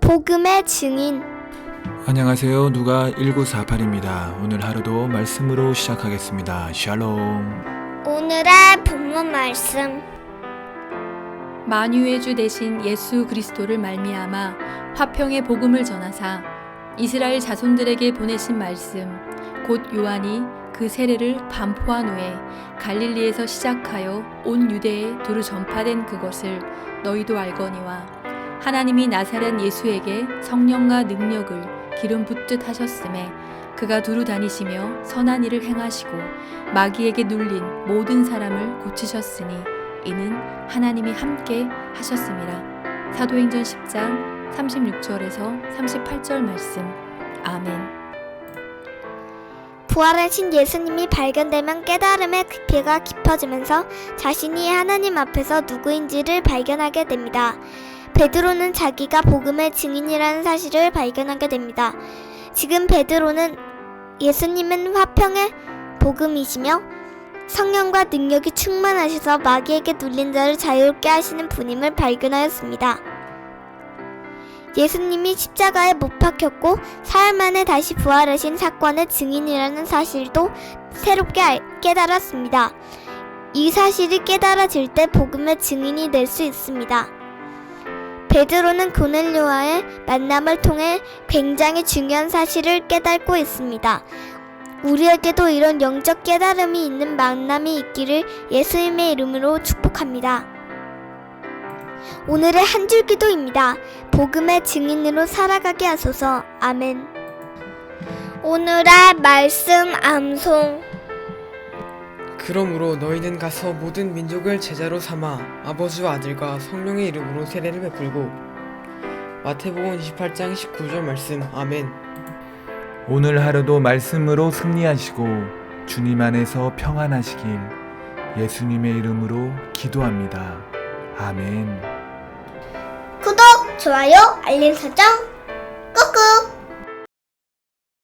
복음의 증인 안녕하세요. 누가 1948입니다. 오늘 하루도 말씀으로 시작하겠습니다. 샬롬. 오늘의 본문 말씀 만유의 주 대신 예수 그리스도를 말미암아 화평의 복음을 전하사 이스라엘 자손들에게 보내신 말씀 곧 요한이 그 세례를 반포한 후에 갈릴리에서 시작하여 온 유대에 두루 전파된 그것을 너희도 알거니와 하나님이 나사렛 예수에게 성령과 능력을 기름 붓듯 하셨음에 그가 두루 다니시며 선한 일을 행하시고 마귀에게 눌린 모든 사람을 고치셨으니 이는 하나님이 함께 하셨습니다. 사도행전 10장 36절에서 38절 말씀. 아멘. 부활하신 예수님이 발견되면 깨달음의 깊이가 깊어지면서 자신이 하나님 앞에서 누구인지를 발견하게 됩니다. 베드로는 자기가 복음의 증인이라는 사실을 발견하게 됩니다. 지금 베드로는 예수님은 화평의 복음이시며 성령과 능력이 충만하셔서 마귀에게 눌린 자를 자유롭게 하시는 분임을 발견하였습니다. 예수님이 십자가에 못 박혔고 사흘 만에 다시 부활하신 사건의 증인이라는 사실도 새롭게 알- 깨달았습니다. 이 사실이 깨달아질 때 복음의 증인이 될 수 있습니다. 베드로는 고넬료와의 만남을 통해 굉장히 중요한 사실을 깨닫고 있습니다. 우리에게도 이런 영적 깨달음이 있는 만남이 있기를 예수님의 이름으로 축복합니다. 오늘의 한 줄 기도입니다. 복음의 증인으로 살아가게 하소서. 아멘. 오늘의 말씀 암송. 그러므로 너희는 가서 모든 민족을 제자로 삼아 아버지와 아들과 성령의 이름으로 세례를 베풀고 마태복음 28장 19절 말씀 아멘 오늘 하루도 말씀으로 승리하시고 주님 안에서 평안하시길 예수님의 이름으로 기도합니다. 아멘. 구독, 좋아요, 알림 설정 꾹꾹.